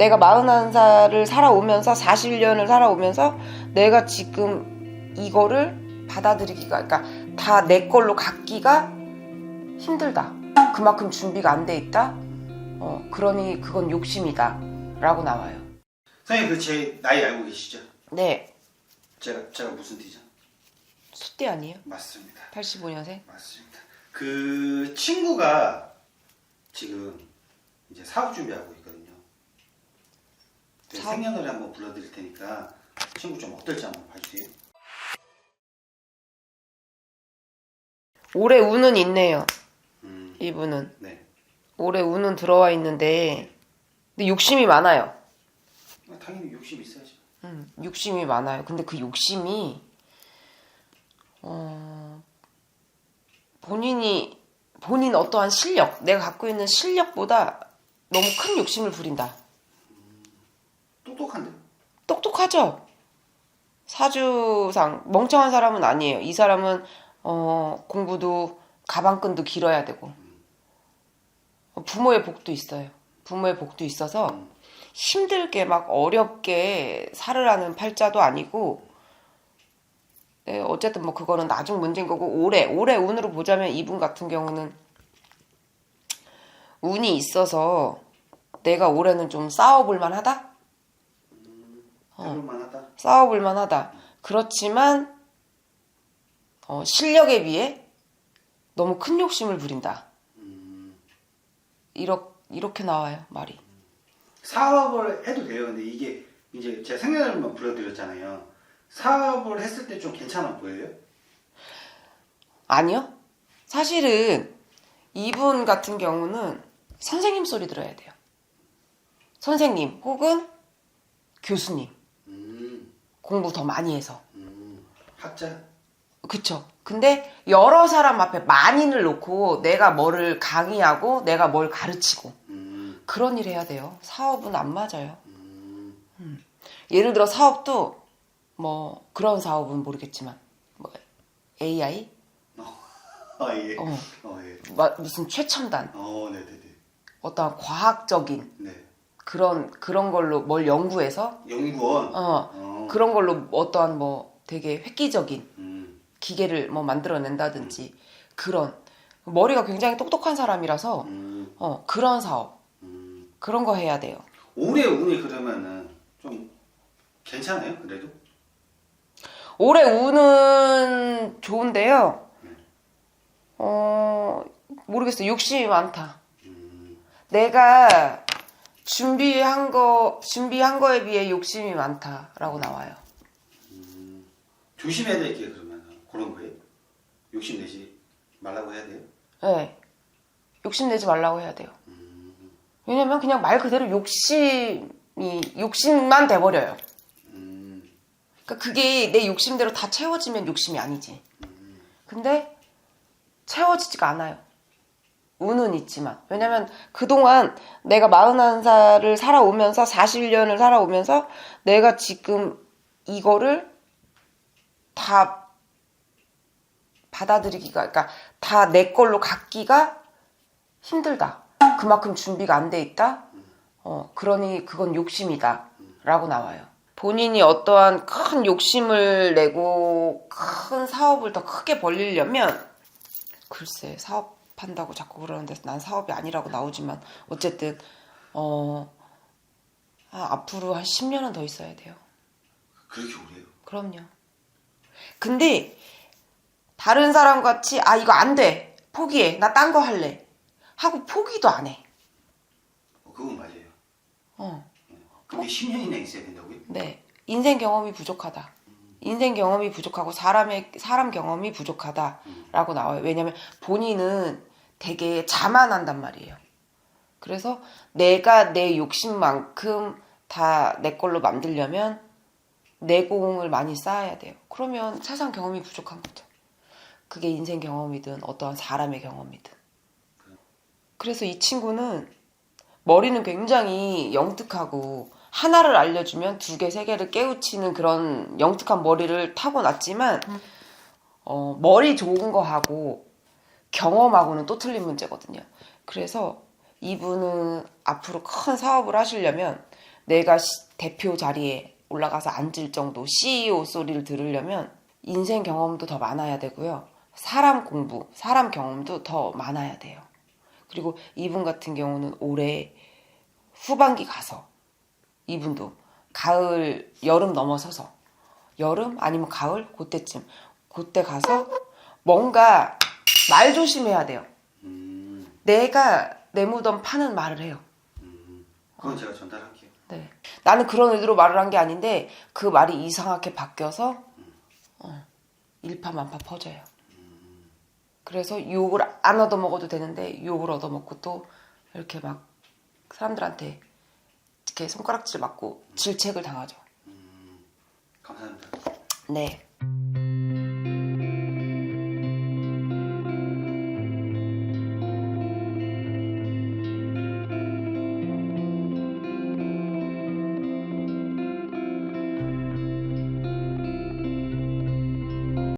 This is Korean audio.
내가 41살을 살아오면서 41년을 살아오면서 내가 지금 이거를 받아들이기가 그러니까 다 내 걸로 갖기가 힘들다. 그만큼 준비가 안 돼 있다. 어, 그러니 그건 욕심이다. 라고 나와요. 선생님 그 제 나이 알고 계시죠? 네. 제가 제가 무슨 티죠? 수대 아니에요? 맞습니다. 85년생? 맞습니다. 그 친구가 지금 이제 사업 준비하고 있거든요. 네, 사업? 생년월일 한번 불러드릴 테니까 친구 좀 어떨지 한번 봐주세요. 올해 운은 있네요. 음, 이분은. 네. 올해 운은 들어와 있는데 근데 욕심이 많아요. 아, 당연히 욕심 있어야죠. 음, 욕심이 많아요. 근데 그 욕심이 어, 본인이 본인 어떠한 실력, 내가 갖고 있는 실력보다 너무 큰 욕심을 부린다. 똑똑한데? 똑똑하죠. 사주상 멍청한 사람은 아니에요. 이 사람은 어, 공부도 가방끈도 길어야 되고 어, 부모의 복도 있어요. 부모의 복도 있어서 힘들게 막 어렵게 살으라는 팔자도 아니고 네, 어쨌든 뭐 그거는 나중 문제인 거고 올해 올해 운으로 보자면 이분 같은 경우는 운이 있어서 내가 올해는 좀 싸워볼 만하다. 어. 싸워볼 만하다. 그렇지만 어, 실력에 비해 너무 큰 욕심을 부린다. 음, 이렇게 이렇게 나와요 말이. 사업을 해도 돼요. 근데 이게 이제 제가 생년월일만 불러드렸잖아요. 사업을 했을 때 좀 괜찮아 보여요? 아니요. 사실은 이분 같은 경우는 선생님 소리 들어야 돼요. 선생님 혹은 교수님 음, 공부 더 많이 해서. 음, 학자? 그쵸. 근데 여러 사람 앞에 만인을 놓고 내가 뭐를 강의하고 내가 뭘 가르치고 음, 그런 일 해야 돼요. 사업은 안 맞아요. 음, 예를 들어 사업도 뭐 그런 사업은 모르겠지만 뭐 AI 아, 예. 어. 어, 예. 마- 무슨 최첨단 어, 네네네. 어떠한 과학적인 네. 그런 그런 걸로 뭘 연구해서 연구원? 어 어. 그런 걸로 어떠한 뭐 되게 획기적인 음, 기계를 뭐 만들어낸다든지 그런 머리가 굉장히 똑똑한 사람이라서 음, 어 그런 사업 음. 그런 거 해야 돼요. 올해 운이 그러면은 좀 괜찮아요, 그래도? 올해 운은 좋은데요. 어, 모르겠어요. 욕심이 많다. 음, 내가 준비한 거, 준비한 거에 비해 욕심이 많다라고 나와요. 조심해야 될 게 그러면은 그런 거예요? 욕심 내지 말라고 해야 돼요? 네. 욕심 내지 말라고 해야 돼요. 왜냐면 그냥 말 그대로 욕심이, 욕심만 돼버려요. 음, 그러니까 그게 내 욕심대로 다 채워지면 욕심이 아니지. 근데 채워지지가 않아요. 운은 있지만. 왜냐면 그동안 내가 41살을 살아오면서 41년을 살아오면서 내가 지금 이거를 다 받아들이기가 그러니까 다 내 걸로 갖기가 힘들다. 그만큼 준비가 안 돼 있다. 어, 그러니 그건 욕심이다. 라고 나와요. 본인이 어떠한 큰 욕심을 내고 큰 사업을 더 크게 벌리려면 글쎄 사업 한다고 자꾸 그러는데 난 사업이 아니라고 나오지만 어쨌든 어 아, 앞으로 한 10년은 더 있어야 돼요. 그렇게 오래요? 그럼요. 근데 다른 사람 같이 아 이거 안 돼. 포기해. 나 딴 거 할래. 하고 포기도 안 해. 어, 그건 맞아요. 어. 그게 10년이나 있어야 된다고요? 네. 인생 경험이 부족하다. 인생 경험이 부족하고 사람의 사람 경험이 부족하다라고 나와요. 왜냐면 본인은 되게 자만한단 말이에요. 그래서 내가 내 욕심만큼 다 내 걸로 만들려면 내공을 많이 쌓아야 돼요. 그러면 세상 경험이 부족한 거죠. 그게 인생 경험이든 어떠한 사람의 경험이든. 그래서 이 친구는 머리는 굉장히 영특하고 하나를 알려주면 두 개, 세 개를 깨우치는 그런 영특한 머리를 타고났지만 어, 머리 좋은 거 하고 경험하고는 또 틀린 문제거든요. 그래서 이분은 앞으로 큰 사업을 하시려면 내가 시- 대표 자리에 올라가서 앉을 정도 CEO 소리를 들으려면 인생 경험도 더 많아야 되고요. 사람 공부, 사람 경험도 더 많아야 돼요. 그리고 이분 같은 경우는 올해 후반기 가서 이분도 가을 여름 넘어서서 여름 아니면 가을 그때쯤 그때 가서 뭔가 말 조심해야 돼요. 음, 내가 내 무덤 파는 말을 해요. 음. 그건 제가 전달할게요. 네. 나는 그런 의도로 말을 한 게 아닌데 그 말이 이상하게 바뀌어서 어, 일파만파 퍼져요. 그래서 욕을 안 얻어먹어도 되는데 욕을 얻어먹고 또 이렇게 막 사람들한테 이렇게 손가락질 맞고 질책을 당하죠. 감사합니다. 네.